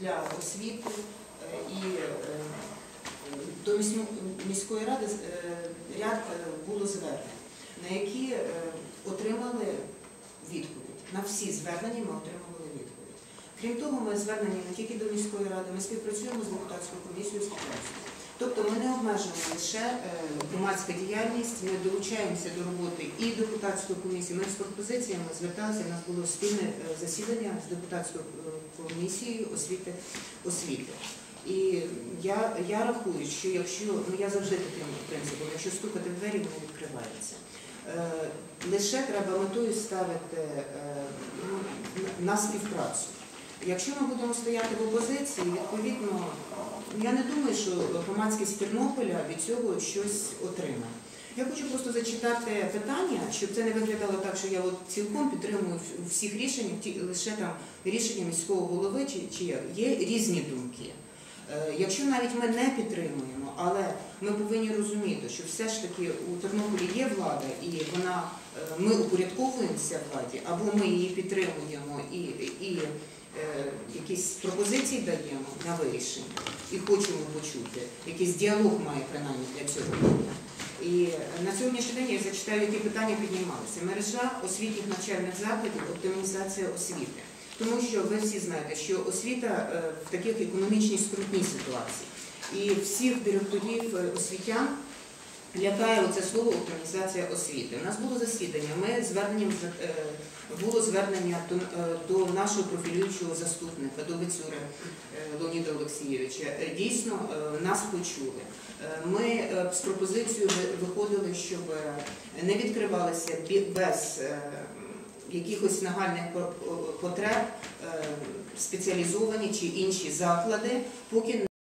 для освіти е, і е, до місько- міської ради е, ряд було звернень, на які отримали відповідь. На всі звернення ми отримували відповідь. Крім того, ми звернені не тільки до міської ради, ми співпрацюємо з депутатською комісією співпрацю. Тобто ми не обмежуємо лише е, громадська діяльність, ми долучаємося до роботи і депутатської комісії. Ми з пропозиціями зверталися, у нас було спільне е, засідання з депутатською е, комісією освіти освіти. І я, я рахую, що якщо ну я завжди таким принципом, якщо стукати в двері, вони відкриваються. Лише треба метою ставити ну, на співпрацю. Якщо ми будемо стояти в опозиції, відповідно, я не думаю, що громадськість Тернополя від цього щось отримає. Я хочу просто зачитати питання, щоб це не виглядало так, що я от цілком підтримую в- всіх рішень, ті- лише там рішення міського голови чи, чи є різні думки. Е, Якщо навіть ми не підтримуємо, але ми повинні розуміти, що все ж таки у Тернополі є влада, і вона е, ми упорядковуємося владі, або ми її підтримуємо і, пропозиції даємо на вирішення і хочемо почути. Якийсь діалог має принаймні для цього. І на сьогоднішній день я зачитаю, які питання піднімалися. Мережа освітніх навчальних закладів, оптимізація освіти. Тому що ви всі знаєте, що освіта е, в таких економічній скрутній ситуації. І всіх директорів е, освітян лякає оце слово оптимізація освіти. У нас було засідання. Ми зверненням е, було звернення до, е, до нашого профілюючого заступника, до Вицюри е, Леоніда Олексійовича. Дійсно, нас почули. Ми з пропозицією виходили, щоб не відкривалися без якихось нагальних по- потреб спеціалізовані чи інші заклади, поки